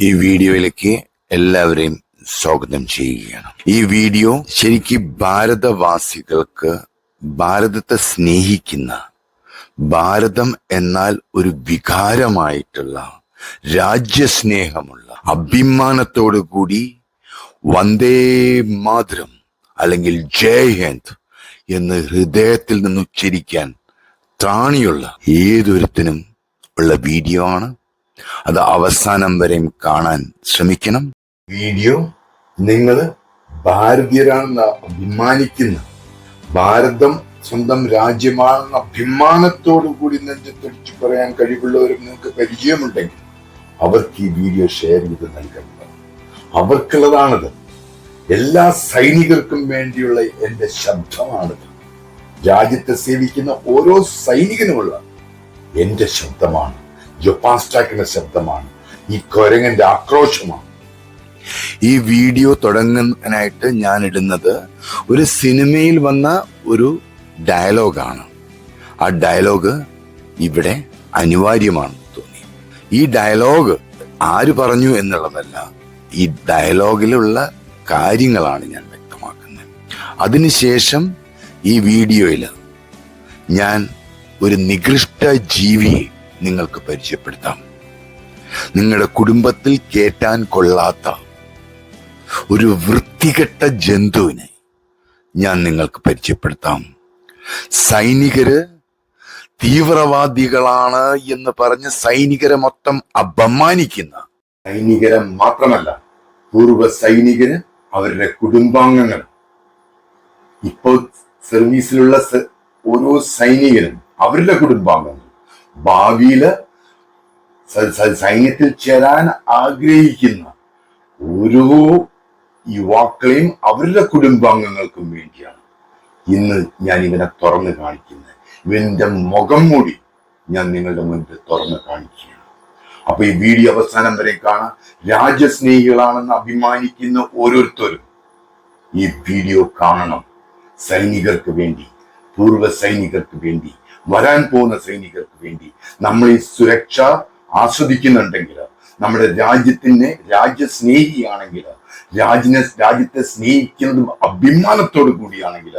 ഈ വീഡിയോയിലേക്ക് എല്ലാവരെയും സ്വാഗതം ചെയ്യുകയാണ്. ഈ വീഡിയോ ശരിക്കും ഭാരതവാസികൾക്ക് ഭാരതത്തെ സ്നേഹിക്കുന്ന ഭാരതം എന്നാൽ ഒരു വികാരമായിട്ടുള്ള രാജ്യസ്നേഹമുള്ള അഭിമാനത്തോടു കൂടി വന്ദേ മാതരം അല്ലെങ്കിൽ ജയ് ഹിന്ദ് എന്ന് ഹൃദയത്തിൽ നിന്ന് ഉച്ചരിക്കാൻ ത്രാണിയുള്ള ഏതൊരുത്തിനും ഉള്ള വീഡിയോ ആണ്. അത് അവസാനം വരെയും കാണാൻ ശ്രമിക്കണം. വീഡിയോ നിങ്ങൾ ഭാരതീയരാണെന്ന് അഭിമാനിക്കുന്ന ഭാരതം സ്വന്തം രാജ്യമാണെന്ന അഭിമാനത്തോടു കൂടി നെഞ്ചത്തൊടിച്ചു പറയാൻ കഴിവുള്ളവരും നിങ്ങൾക്ക് പരിചയമുണ്ടെങ്കിൽ അവർക്ക് ഈ വീഡിയോ ഷെയർ ചെയ്ത് നൽകേണ്ടത് അവർക്കുള്ളതാണത്. എല്ലാ സൈനികർക്കും വേണ്ടിയുള്ള എന്റെ ശബ്ദമാണിത്. രാജ്യത്തെ സേവിക്കുന്ന ഓരോ സൈനികനുമുള്ള എന്റെ ശബ്ദമാണ്. ജൊപ്പാസ്റ്റാക്കിന്റെ ശബ്ദമാണ്. ഈ കൊരങ്ങന്റെ ആക്രോശമാണ്. ഈ വീഡിയോ തുടങ്ങാനായിട്ട് ഞാൻ ഇടുന്നത് ഒരു സിനിമയിൽ വന്ന ഒരു ഡയലോഗാണ്. ആ ഡയലോഗ് ഇവിടെ അനിവാര്യമാണെന്ന് തോന്നി. ഈ ഡയലോഗ് ആര് പറഞ്ഞു എന്നുള്ളതല്ല ഈ ഡയലോഗിലുള്ള കാര്യങ്ങളാണ് ഞാൻ വ്യക്തമാക്കുന്നത്. അതിനുശേഷം ഈ വീഡിയോയിൽ ഞാൻ ഒരു നികൃഷ്ട ജീവിയെ നിങ്ങൾക്ക് പരിചയപ്പെടുത്താം. നിങ്ങളുടെ കുടുംബത്തിൽ കേട്ടാൻ കൊള്ളാത്ത ഒരു വൃത്തികെട്ട ജന്തുവിനെ ഞാൻ നിങ്ങൾക്ക് പരിചയപ്പെടുത്താം. സൈനികര് തീവ്രവാദികളാണ് എന്ന് പറഞ്ഞ് സൈനികരെ മൊത്തം അപമാനിക്കുന്ന സൈനികരെ മാത്രമല്ല പൂർവ സൈനികര് അവരുടെ കുടുംബാംഗങ്ങൾ ഇപ്പോൾ സർവീസിലുള്ള ഓരോ സൈനികരും അവരുടെ കുടുംബാംഗങ്ങൾ ഭാവിയിൽ സൈന്യത്തിൽ ചേരാൻ ആഗ്രഹിക്കുന്ന ഓരോ യുവാക്കളെയും അവരുടെ കുടുംബാംഗങ്ങൾക്കും വേണ്ടിയാണ് ഇന്ന് ഞാൻ ഇവനെ തുറന്നു കാണിക്കുന്നത്. ഇവന്റെ മുഖം മൂടി ഞാൻ നിങ്ങളുടെ മുൻപിൽ തുറന്നു കാണിക്കുകയാണ്. അപ്പൊ ഈ വീഡിയോ അവസാനം വരെ കാണാൻ രാജ്യസ്നേഹികളാണെന്ന് അഭിമാനിക്കുന്ന ഓരോരുത്തരും ഈ വീഡിയോ കാണണം. സൈനികർക്ക് വേണ്ടി പൂർവ സൈനികർക്ക് വേണ്ടി വരാൻ പോകുന്ന സൈനികർക്ക് വേണ്ടി നമ്മൾ ഈ സുരക്ഷ ആസ്വദിക്കുന്നുണ്ടെങ്കിൽ നമ്മുടെ രാജ്യത്തിന് രാജ്യസ്നേഹിയാണെങ്കിൽ രാജ്യനെ രാജ്യത്തെ സ്നേഹിക്കുന്നതും അഭിമാനത്തോടു കൂടിയാണെങ്കിൽ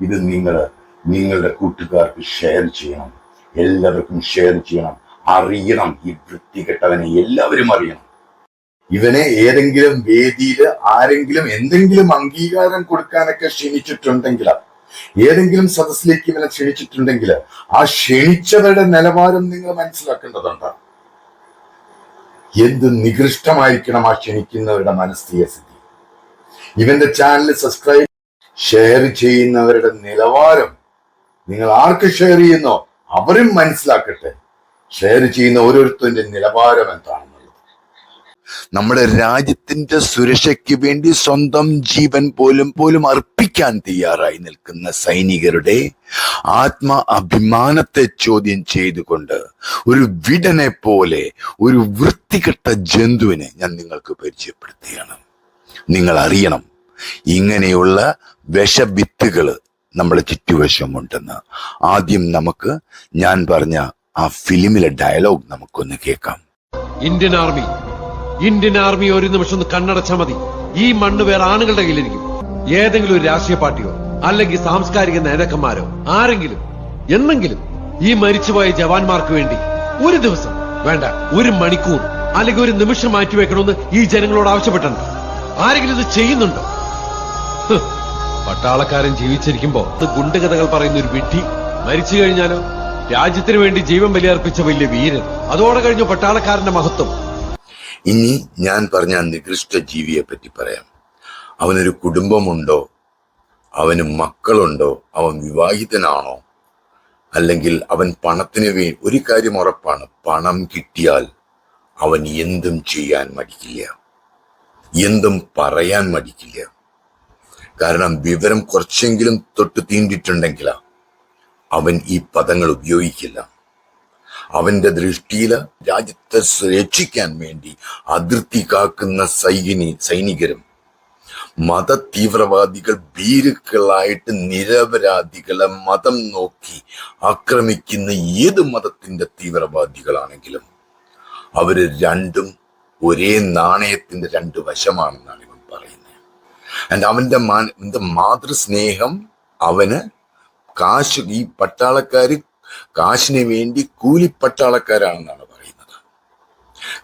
ഇത് നിങ്ങൾ നിങ്ങളുടെ കൂട്ടുകാർക്ക് ഷെയർ ചെയ്യണം. എല്ലാവർക്കും ഷെയർ ചെയ്യണം. അറിയണം ഈ വൃത്തികെട്ടവനെ എല്ലാവരും അറിയണം. ഇവനെ ഏതെങ്കിലും വേദിയിൽ ആരെങ്കിലും എന്തെങ്കിലും അംഗീകാരം കൊടുക്കാനൊക്കെ ക്ഷണിച്ചിട്ടുണ്ടെങ്കിൽ ഏതെങ്കിലും സദസ്സിലേക്ക് ഇവനെ ക്ഷണിച്ചിട്ടുണ്ടെങ്കിൽ ആ ക്ഷണിച്ചവരുടെ നിലവാരം നിങ്ങൾ മനസ്സിലാക്കേണ്ടതുണ്ട്. എന്ത് നികൃഷ്ടമായിരിക്കണം ആ ക്ഷണിക്കുന്നവരുടെ മാനസിക സ്ഥിതി? ഇവന്റെ ചാനൽ സബ്സ്ക്രൈബ് ഷെയർ ചെയ്യുന്നവരുടെ നിലവാരം നിങ്ങൾ ആർക്ക് ഷെയർ ചെയ്യുന്നോ അവരും മനസ്സിലാക്കട്ടെ. ഷെയർ ചെയ്യുന്ന ഓരോരുത്തരുടെ നിലവാരം എന്താണെന്നുള്ളത് നമ്മുടെ രാജ്യത്തിന്റെ സുരക്ഷയ്ക്ക് വേണ്ടി സ്വന്തം ജീവൻ പോലും പോലും അർപ്പിക്കാൻ തയ്യാറായി നിൽക്കുന്ന സൈനികരുടെ ആത്മ അഭിമാനത്തെ ചോദ്യം ചെയ്തുകൊണ്ട് ഒരു വിടനെ പോലെ ഒരു വൃത്തികെട്ട ജന്തുവിനെ ഞാൻ നിങ്ങൾക്ക് പരിചയപ്പെടുത്തുകയാണ്. നിങ്ങൾ അറിയണം ഇങ്ങനെയുള്ള വിഷവിത്തുകൾ നമ്മുടെ ചുറ്റുവശമുണ്ടെന്ന്. ആദ്യം നമുക്ക് ഞാൻ പറഞ്ഞ ആ ഫിലിമിലെ ഡയലോഗ് നമുക്കൊന്ന് കേൾക്കാം. ഇന്ത്യൻ ആർമി ഇന്ത്യൻ ആർമി ഒരു നിമിഷം ഒന്ന് കണ്ണടച്ചാൽ മതി. ഈ മണ്ണ് വേറെ ആണുങ്ങളുടെ കയ്യിലിരിക്കും. ഏതെങ്കിലും ഒരു രാഷ്ട്രീയ പാർട്ടിയോ അല്ലെങ്കിൽ സാംസ്കാരിക നേതാക്കന്മാരോ ആരെങ്കിലും എന്നെങ്കിലും ഈ മരിച്ചുപോയ ജവാന്മാർക്ക് വേണ്ടി ഒരു ദിവസം വേണ്ട ഒരു മണിക്കൂർ അല്ലെങ്കിൽ ഒരു നിമിഷം മാറ്റി വെക്കണമെന്ന് ഈ ജനങ്ങളോട് ആവശ്യപ്പെട്ടുണ്ട് ആരെങ്കിലും ഇത് ചെയ്യുന്നുണ്ടോ? പട്ടാളക്കാരൻ ജീവിച്ചിരിക്കുമ്പോ ഗുണ്ടകഥകൾ പറയുന്ന ഒരു വിഡ്ഢി മരിച്ചു കഴിഞ്ഞാലോ? രാജ്യത്തിന് വേണ്ടി ജീവൻ ബലിയർപ്പിച്ച വലിയ വീരൻ. അതോടെ കഴിഞ്ഞു പട്ടാളക്കാരന്റെ മഹത്വം. ഇനി ഞാൻ പറഞ്ഞ നികൃഷ്ട ജീവിയെ പറ്റി പറയാം. അവനൊരു കുടുംബമുണ്ടോ? അവന് മക്കളുണ്ടോ? അവൻ വിവാഹിതനാണോ? അല്ലെങ്കിൽ അവൻ പണത്തിന് വേ ഒരു കാര്യം ഉറപ്പാണ് പണം കിട്ടിയാൽ അവൻ എന്തും ചെയ്യാൻ മടിക്കില്ല. എന്തും പറയാൻ മടിക്കില്ല. കാരണം വിവരം കുറച്ചെങ്കിലും തൊട്ട് തീണ്ടിട്ടുണ്ടെങ്കിലാ അവൻ ഈ പദങ്ങൾ ഉപയോഗിക്കില്ല. അവന്റെ ദൃഷ്ടിയിൽ രാജ്യത്തെ രക്ഷിക്കാൻ വേണ്ടി അതിർത്തി കാക്കുന്ന സൈനി സൈനികരും മത തീവ്രവാദികൾ ഭീരുക്കളായിട്ട് നിരപരാധികളെ മതം നോക്കി ആക്രമിക്കുന്ന ഏത് മതത്തിന്റെ തീവ്രവാദികളാണെങ്കിലും അവർ രണ്ടും ഒരേ നാണയത്തിന്റെ രണ്ട് വശമാണെന്നാണ് ഇവൻ പറയുന്നത്. ആൻഡ് അവന്റെ മാ- മാതൃസ്നേഹം അവന് കാശ് ഈ പട്ടാളക്കാര് കാശിന് വേണ്ടി കൂലിപ്പട്ടാളക്കാരാണെന്നാണ് പറയുന്നത്.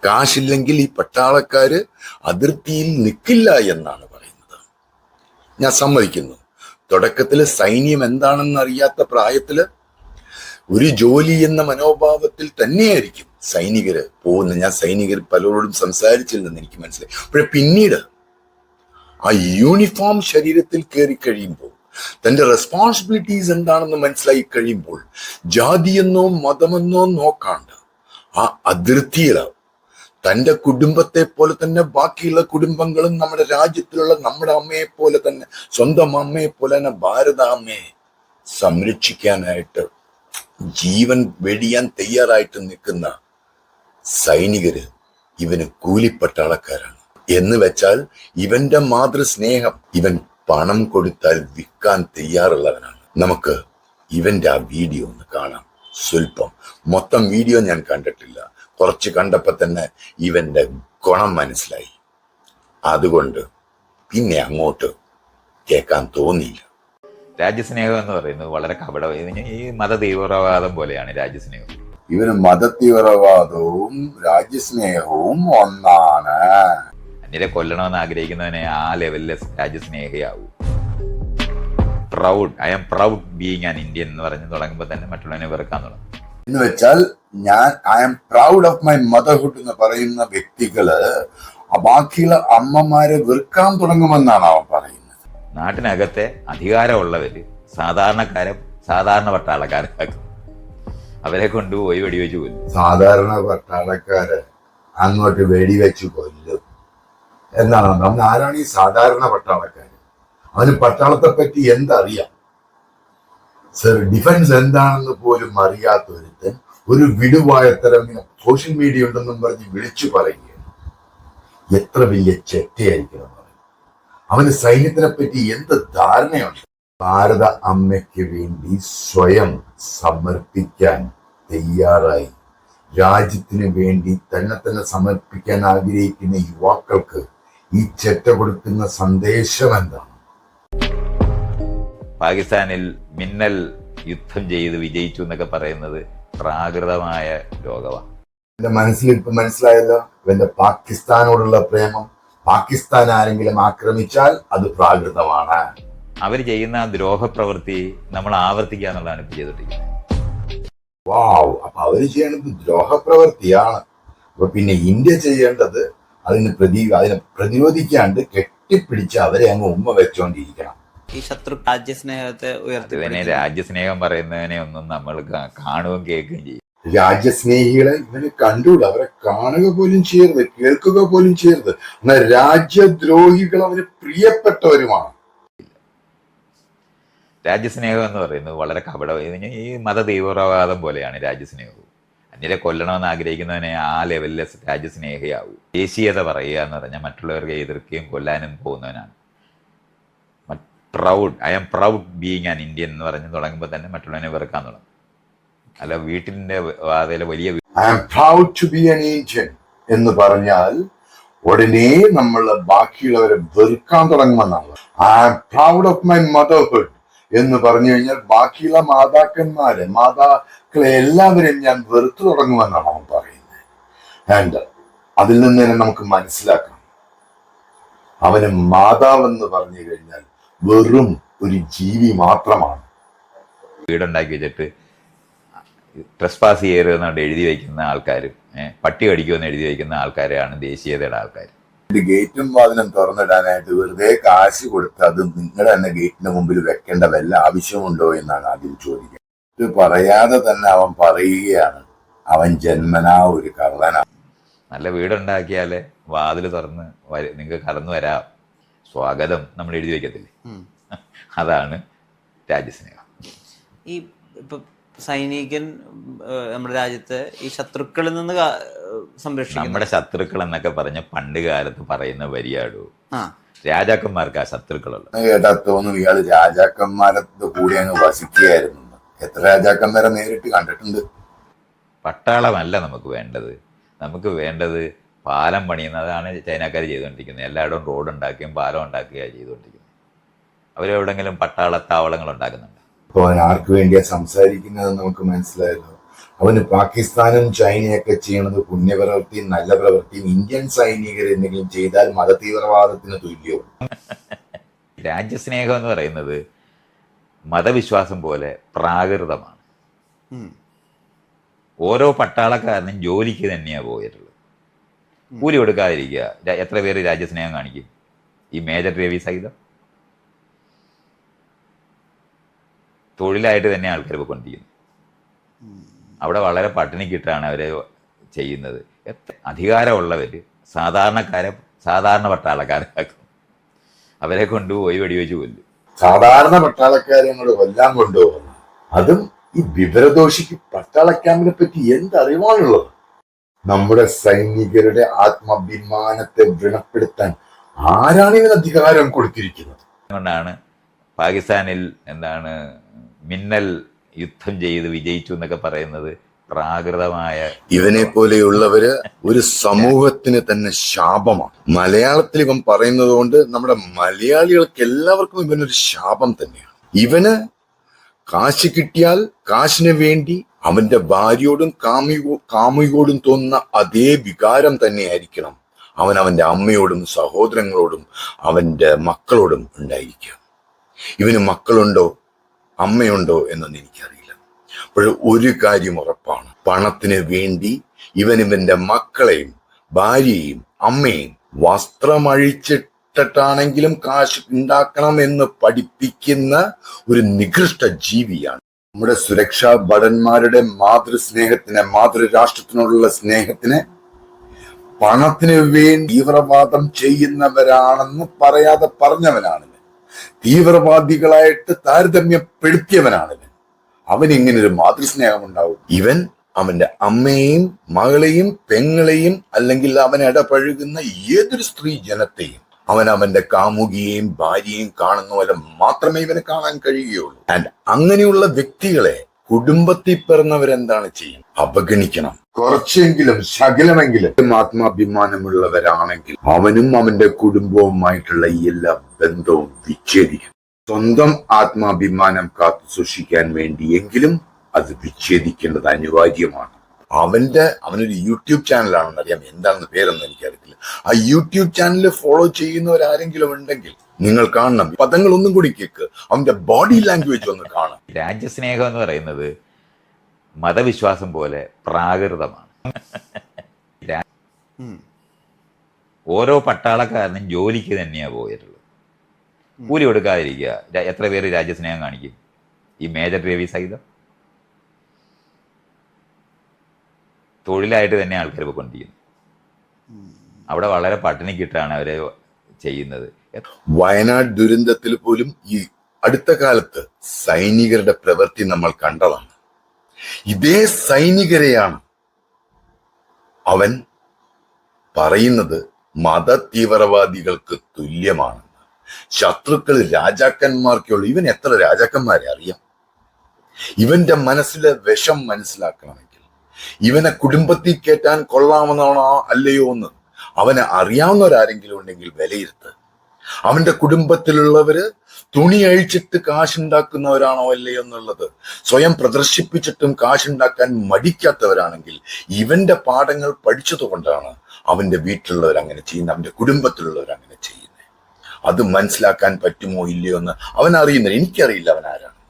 കാശില്ലെങ്കിൽ ഈ പട്ടാളക്കാര് അതിർത്തിയിൽ നിൽക്കില്ല എന്നാണ് പറയുന്നത്. ഞാൻ സമ്മതിക്കുന്നു. തുടക്കത്തിൽ സൈന്യം എന്താണെന്ന് അറിയാത്ത പ്രായത്തിൽ ഒരു ജോലി എന്ന മനോഭാവത്തിൽ തന്നെയായിരിക്കും സൈനികര് പോകുന്നത്. ഞാൻ സൈനികർ പലരോടും സംസാരിച്ചില്ലെന്ന് എനിക്ക് മനസ്സിലായി. പക്ഷെ പിന്നീട് ആ യൂണിഫോം ശരീരത്തിൽ കയറി കഴിയുമ്പോൾ തന്റെ റെസ്പോൺസിബിലിറ്റീസ് എന്താണെന്ന് മനസ്സിലായി കഴിയുമ്പോൾ ജാതിയെന്നോ മതമെന്നോ നോക്കാണ്ട് ആ അതിർത്തിയിൽ തന്റെ കുടുംബത്തെ പോലെ തന്നെ ബാക്കിയുള്ള കുടുംബങ്ങളും നമ്മുടെ രാജ്യത്തിലുള്ള നമ്മുടെ അമ്മയെ പോലെ തന്നെ സ്വന്തം അമ്മയെ പോലെ തന്നെ ഭാരത അമ്മയെ സംരക്ഷിക്കാനായിട്ട് ജീവൻ വെടിയാൻ തയ്യാറായിട്ട് നിൽക്കുന്ന സൈനികര് ഇവന് കൂലിപ്പട്ടാളക്കാരാണ്. എന്ന് വെച്ചാൽ ഇവന്റെ മാതൃസ്നേഹം ഇവൻ പണം കൊടുത്താൽ വിൽക്കാൻ തയ്യാറുള്ളവനാണ്. നമുക്ക് ഇവന്റെ ആ വീഡിയോ ഒന്ന് കാണാം. സ്വല്പം. മൊത്തം വീഡിയോ ഞാൻ കണ്ടിട്ടില്ല. കുറച്ച് കണ്ടപ്പോൾ തന്നെ ഇവന്റെ ഗുണം മനസ്സിലായി. അതുകൊണ്ട് പിന്നെ അങ്ങോട്ട് കേൾക്കാൻ തോന്നിയില്ല. രാജ്യസ്നേഹം എന്ന് പറയുന്നത് വളരെ കപട. ഈ മത തീവ്രവാദം പോലെയാണ് രാജ്യസ്നേഹം. ഇവന് മതതീവ്രവാദവും രാജ്യസ്നേഹവും ഒന്നാണ്. അന്യരെ കൊല്ലണമെന്ന് ആഗ്രഹിക്കുന്നവനെ ആ ലെവലിലെ രാജ്യസ്നേഹിയാവൂ. Proud I am proud being an Indian എന്ന് പറഞ്ഞ് തുടങ്ങുമ്പോൾ തന്നെ മറ്റുള്ളവനെ വെറുക്കാൻ തുടങ്ങും. എന്ന് വെച്ചാൽ ഞാൻ I am proud of my motherhood എന്ന് പറയുന്ന വ്യക്തികൾ ബാക്കിയുള്ള അമ്മമാരെ വെറുക്കാൻ തുടങ്ങുമെന്നാണ് അവൻ പറയുന്നത്. നാട്ടിനകത്തെ അധികാരമുള്ളവര് സാധാരണക്കാരെ സാധാരണ പട്ടാളക്കാരാക്കും അവരെ കൊണ്ടുപോയി വെടിവെച്ച് കൊല്ലും. സാധാരണ പട്ടാളക്കാര് അങ്ങോട്ട് വെടിവെച്ച് കൊല്ലും. എന്നാണ്. അവൻ ആരാണ് ഈ സാധാരണ പട്ടാളക്കാർ അവന് പട്ടാളത്തെ പറ്റി എന്തറിയാം? സർ ഡിഫൻസ് എന്താണെന്ന് പോലും അറിയാത്ത ഒരുത്തൻ ഒരു വിടുവായത്തരം സോഷ്യൽ മീഡിയ ഉണ്ടെന്നും പറഞ്ഞ് വിളിച്ചു പറയുകയാണ്. എത്ര വലിയ ചെറ്റയായിരിക്കണം. അവന് സൈന്യത്തിനെ പറ്റി എന്ത് ധാരണയുണ്ട്? ഭാരത അമ്മയ്ക്ക് വേണ്ടി സ്വയം സമർപ്പിക്കാൻ തയ്യാറായി. രാജ്യത്തിന് വേണ്ടി തന്നെ തന്നെ സമർപ്പിക്കാൻ ആഗ്രഹിക്കുന്ന യുവാക്കൾക്ക് ഈ ചെറ്റ കൊടുക്കുന്ന സന്ദേശം എന്താണ്? പാകിസ്ഥാനിൽ മിന്നൽ യുദ്ധം ചെയ്ത് വിജയിച്ചു എന്നൊക്കെ പറയുന്നത് പ്രാകൃതമായ ലോകമാണ് എന്റെ മനസ്സിൽ ഇപ്പൊ മനസ്സിലായല്ലോ ഇവന്റെ പാകിസ്ഥാനോടുള്ള പ്രേമം. പാകിസ്ഥാൻ ആരെങ്കിലും ആക്രമിച്ചാൽ അത് പ്രാകൃതമാണ്. അവർ ചെയ്യുന്ന ദ്രോഹ ദ്രോഹപ്രവൃത്തി നമ്മൾ ആവർത്തിക്കുക എന്നുള്ളതാണ് ഇപ്പൊ ചെയ്തിട്ടിരിക്കുന്നത് വാവ് അപ്പൊ അവർ ചെയ്യേണ്ടത് ദ്രോഹപ്രവൃത്തിയാണ്. അപ്പൊ പിന്നെ ഇന്ത്യ ചെയ്യേണ്ടത് അതിന് പ്രതി അതിനെ പ്രതിരോധിക്കാണ്ട് കെട്ടിപ്പിടിച്ച് അവരെ അങ്ങ് ഉമ്മ വെച്ചോണ്ടിരിക്കണം. ഈ ശത്രു രാജ്യസ്നേഹത്തെ ഉയർത്തി രാജ്യസ്നേഹം പറയുന്നതിനെ ഒന്നും നമ്മൾ കാണുകയും കേൾക്കുകയും ചെയ്യും. രാജ്യസ്നേഹികളെ ഇവരെ കണ്ടുകൂട? അവരെ കാണുക പോലും ചെയ്യരുത് കേൾക്കുക പോലും ചെയ്യരുത്. എന്നാൽ രാജ്യദ്രോഹികൾ അവന് പ്രിയപ്പെട്ടവരുമാണ്. രാജ്യസ്നേഹം എന്ന് പറയുന്നത് വളരെ കപട ഈ മത തീവ്രവാദം പോലെയാണ് രാജ്യസ്നേഹവും. അന്യരെ കൊല്ലണമെന്ന് ആഗ്രഹിക്കുന്നവനെ ആ ലെവലിലെ രാജ്യസ്നേഹിയാവൂ. ദേശീയത പറയുക എന്ന് പറഞ്ഞാൽ മറ്റുള്ളവർക്ക് എതിർക്കുകയും കൊല്ലാനും പോകുന്നവനാണ്. Proud I am proud being an Indian എന്ന് പറഞ്ഞ് തുടങ്ങുമ്പോൾ തന്നെ മറ്റുള്ളവനെ വെറുക്കാൻ തുടങ്ങും. അല്ല വീട്ടിന്റെ വാതിലെ വലിയ I am proud to be an Indian എന്ന് പറഞ്ഞാൽ ഉടനെ നമ്മൾ ബാക്കിയുള്ളവരെ വെറുക്കാൻ തുടങ്ങുമെന്നാണ്. I am proud of my motherhood എന്ന് പറഞ്ഞു കഴിഞ്ഞാൽ ബാക്കിയുള്ള മാതാക്കന്മാരെ മാതാക്കളെ എല്ലാവരെയും ഞാൻ വെറുത്തു തുടങ്ങുമെന്നാണ് അവൻ പറയുന്നത്. ആൻഡ് അതിൽ നിന്ന് തന്നെ നമുക്ക് മനസ്സിലാക്കാം. അവന് മാതാവെന്ന് പറഞ്ഞു കഴിഞ്ഞാൽ വെറും ഒരു ജീവി മാത്രമാണ്. വീടുണ്ടാക്കി വെച്ചിട്ട് ട്രസ്പാസ് പാസ് ചെയ്യരുതെന്നുകൊണ്ട് എഴുതി വയ്ക്കുന്ന ആൾക്കാരും പട്ടി കടിക്കുമെന്ന് എഴുതി വയ്ക്കുന്ന ആൾക്കാരെയാണ് ദേശീയതയുടെ ആൾക്കാർ ഗേറ്റും വാതിലും തുറന്നിടാനായിട്ട് വെറുതെ കാശ് കൊടുത്ത് അത് നിങ്ങളുടെ തന്നെ ഗേറ്റിന് മുമ്പിൽ വെക്കേണ്ട വല്ല ആവശ്യമുണ്ടോ എന്നാണ് ആദ്യം ചോദിക്കുന്നത്. ഇത് പറയാതെ തന്നെ അവൻ പറയുകയാണ് അവൻ ജന്മനാ ഒരു കള്ളനാ. നല്ല വീടുണ്ടാക്കിയാൽ വാതിൽ തുറന്ന് വര- നിങ്ങൾക്ക് കടന്നു വരാം. സ്വാഗതം നമ്മൾ എഴുതി വയ്ക്കത്തില്ലേ അതാണ് രാജ്യസ്നേഹം ഈ ഇപ്പൊ സൈനികൻ നമ്മുടെ രാജ്യത്ത് ഈ ശത്രുക്കളിൽ നിന്ന് കാ- ഏഹ്, സംരക്ഷിക്കണം. നമ്മുടെ ശത്രുക്കൾ എന്നൊക്കെ പറഞ്ഞ പണ്ട് കാലത്ത് പറയുന്ന വരിയാടു. രാജാക്കന്മാർക്ക് ആ ശത്രുക്കളുള്ളത്. എന്ന് കേട്ടാ തോന്നും ഇയാൾ രാജാക്കന്മാരത്ത് കൂടി അങ്ങ് വസിക്കുകയായിരുന്നു. എത്ര രാജാക്കന്മാരെ നേരിട്ട് കണ്ടിട്ടുണ്ട്? പട്ടാളമല്ല നമുക്ക് വേണ്ടത്. നമുക്ക് വേണ്ടത് പാലം പണിയുന്നതാണ് ചൈനക്കാർ ചെയ്തുകൊണ്ടിരിക്കുന്നത്. എല്ലായിടവും റോഡ് ഉണ്ടാക്കുകയും പാലം ഉണ്ടാക്കുകയാണ് ചെയ്തുകൊണ്ടിരിക്കുന്നത്. അവരെവിടെങ്കിലും പട്ടാളത്താവളങ്ങൾ ഉണ്ടാക്കുന്നുണ്ട്? അപ്പോൾ ആർക്ക് വേണ്ടിയാ സംസാരിക്കുന്നത് നമുക്ക് മനസ്സിലായല്ലോ. അവന് പാകിസ്ഥാനും ചൈനയൊക്കെ ചെയ്യണത് പുണ്യപ്രവൃത്തിയും നല്ല പ്രവൃത്തിയും. ഇന്ത്യൻ സൈനികർ എന്തെങ്കിലും ചെയ്താൽ മതതീവ്രവാദത്തിന് തുല്യവും. രാജ്യസ്നേഹം എന്ന് പറയുന്നത് മതവിശ്വാസം പോലെ പ്രാകൃതമാണ്. ഓരോ പട്ടാളക്കാരനും ജോലിക്ക് തന്നെയാണ് പോയിട്ടുള്ളത്. കൂലി കൊടുക്കാതിരിക്കുക. എത്ര പേര് രാജ്യസ്നേഹം കാണിക്കും? ഈ മേജർ രവി സഹിതം? തൊഴിലായിട്ട് തന്നെ ആൾക്കാർ പോയിക്കൊണ്ടിരിക്കുന്നത് അവിടെ വളരെ പട്ടിണിക്കിട്ടാണ് അവരെ ചെയ്യുന്നത്. എത്ര അധികാരമുള്ളവർ സാധാരണക്കാരെ സാധാരണ പട്ടാളക്കാരാക്കും. അവരെ കൊണ്ടുപോയി വെടിവെച്ച് കൊല്ലും. സാധാരണ പട്ടാളക്കാരെ അങ്ങോട്ട് കൊല്ലാൻ കൊണ്ടുപോകുന്നു. അതും ഈ വിവരദോഷിക്ക് പട്ടാള ക്യാമ്പിനെ പറ്റി എന്തറിവാണുള്ളത്? നമ്മുടെ സൈനികരുടെ ആത്മാഭിമാനത്തെ വ്രണപ്പെടുത്താൻ ആരാണ് ഇവന് അധികാരം കൊടുത്തിരിക്കുന്നത്? അതുകൊണ്ടാണ് പാകിസ്ഥാനിൽ എന്താണ് മിന്നൽ യുദ്ധം ചെയ്ത് വിജയിച്ചു എന്നൊക്കെ പറയുന്നത് പ്രാകൃതമായ ഇവനെ പോലെയുള്ളവര് ഒരു സമൂഹത്തിന് തന്നെ ശാപമാണ്. മലയാളത്തിൽ ഇവൻ പറയുന്നത് കൊണ്ട് നമ്മുടെ മലയാളികൾക്ക് എല്ലാവർക്കും ഇവനൊരു ശാപം തന്നെയാണ്. ഇവന് കാശ് കിട്ടിയാൽ കാശിന് വേണ്ടി അവന്റെ ഭാര്യയോടും കാമികോ കാമുകയോടും തോന്നുന്ന അതേ വികാരം തന്നെയായിരിക്കണം. അവൻ അവന്റെ അമ്മയോടും സഹോദരങ്ങളോടും അവന്റെ മക്കളോടും ഉണ്ടായിരിക്കുക. ഇവന് മക്കളുണ്ടോ? അമ്മയുണ്ടോ എന്നൊന്നും എനിക്കറിയില്ല അപ്പോൾ ഒരു കാര്യം ഉറപ്പാണ് പണത്തിന് വേണ്ടി ഇവൻ ഇവന്റെ മക്കളെയും ഭാര്യയെയും അമ്മയും വസ്ത്രമഴിച്ചിട്ടിട്ടാണെങ്കിലും കാശ് ഉണ്ടാക്കണം എന്ന് പഠിപ്പിക്കുന്ന ഒരു നികൃഷ്ട ജീവിയാണ് നമ്മുടെ സുരക്ഷാ ഭടന്മാരുടെ മാതൃസ്നേഹത്തിന് മാതൃരാഷ്ട്രത്തിനോടുള്ള സ്നേഹത്തിന് പണത്തിന് വേണ്ടി തീവ്രവാദം ചെയ്യുന്നവരാണെന്ന് പറയാതെ പറഞ്ഞവനാണ്. തീവ്രവാദികളായിട്ട് താരതമ്യപ്പെടുത്തിയവനാണ് ഇവൻ അവൻ ഇങ്ങനെ ഒരു മാതൃസ്നേഹം ഉണ്ടാവും ഇവൻ അവന്റെ അമ്മയെയും മകളെയും പെങ്ങളെയും അല്ലെങ്കിൽ അവൻ ഇടപഴകുന്ന ഏതൊരു സ്ത്രീ ജനത്തെയും അവൻ അവന്റെ കാമുകിയെയും ഭാര്യയെയും കാണുന്ന പോലെ മാത്രമേ ഇവന് കാണാൻ കഴിയുകയുള്ളൂ. ആൻഡ് അങ്ങനെയുള്ള വ്യക്തികളെ കുടുംബത്തിൽ പിറന്നവരെന്താണ് ചെയ്യും അവഗണിക്കണം. കുറച്ചെങ്കിലും ശകലമെങ്കിലും ആത്മാഭിമാനമുള്ളവരാണെങ്കിൽ അവനും അവന്റെ കുടുംബവുമായിട്ടുള്ള എല്ലാ ബന്ധവും വിച്ഛേദിക്കും. സ്വന്തം ആത്മാഭിമാനം കാത്തു സൂക്ഷിക്കാൻ വേണ്ടിയെങ്കിലും അത് വിച്ഛേദിക്കേണ്ടത് അനിവാര്യമാണ്. അവന്റെ അവനൊരു യൂട്യൂബ് ചാനലാണെന്ന് അറിയാം. എന്താണെന്ന് പേരൊന്നും എനിക്കറിയത്തില്ല. ആ യൂട്യൂബ് ചാനൽ ഫോളോ ചെയ്യുന്നവരാരെങ്കിലും ഉണ്ടെങ്കിൽ നിങ്ങൾ കാണണം. പദങ്ങൾ ഒന്നും കൂടി കേക്ക്. അവന്റെ ബോഡി ലാംഗ്വേജ് ഒന്ന് കാണാം. രാജ്യസ്നേഹം എന്ന് പറയുന്നത് മതവിശ്വാസം പോലെ പ്രാകൃതമാണ്. ഓരോ പട്ടാളക്കാരനും ജോലിക്ക് തന്നെയാണ് പോയിട്ടുള്ളത്. കൂലി കൊടുക്കാതിരിക്കുക. എത്ര പേര് രാജ്യസ്നേഹം കാണിക്കും? ഈ മേജർ രവി സഹിതം? തൊഴിലായിട്ട് തന്നെ ആൾക്കാർ പോയിക്കൊണ്ടിരിക്കുന്നു അവിടെ വളരെ പട്ടിണിക്കിട്ടാണ് അവരെ ചെയ്യുന്നത്. വയനാട് ദുരന്തത്തിൽ പോലും ഈ അടുത്ത കാലത്ത് സൈനികരുടെ പ്രവൃത്തി നമ്മൾ കണ്ടതാണ്. ഇതേ സൈനികരെയാണ് അവൻ പറയുന്നത് മത തീവ്രവാദികൾക്ക് തുല്യമാണെന്ന്. ശത്രുക്കൾ രാജാക്കന്മാർക്കുള്ളൂ ഇവൻ എത്ര രാജാക്കന്മാരെ അറിയാം? ഇവന്റെ മനസ്സിലെ വിഷം മനസ്സിലാക്കണമെങ്കിൽ ഇവനെ കുടുംബത്തിൽ കയറ്റാൻ കൊള്ളാമെന്നാണോ അല്ലയോ എന്ന് അവനെ അറിയാവുന്നവരാരെങ്കിലും ഉണ്ടെങ്കിൽ വിലയിരുത്ത്. അവന്റെ കുടുംബത്തിലുള്ളവര് തുണി അഴിച്ചിട്ട് കാശുണ്ടാക്കുന്നവരാണോ അല്ലേ എന്നുള്ളത്. സ്വയം പ്രദർശിപ്പിച്ചിട്ടും കാശുണ്ടാക്കാൻ മടിക്കാത്തവരാണെങ്കിൽ ഇവന്റെ പാഠങ്ങൾ പഠിച്ചതുകൊണ്ടാണ് അവന്റെ വീട്ടിലുള്ളവർ അങ്ങനെ ചെയ്യുന്നത് അവന്റെ കുടുംബത്തിലുള്ളവർ അങ്ങനെ ചെയ്യുന്നത്. അത് മനസ്സിലാക്കാൻ പറ്റുമോ ഇല്ലയോ എന്ന് അവൻ അറിയുന്നില്ല. എനിക്കറിയില്ല അവൻ ആരാണ്.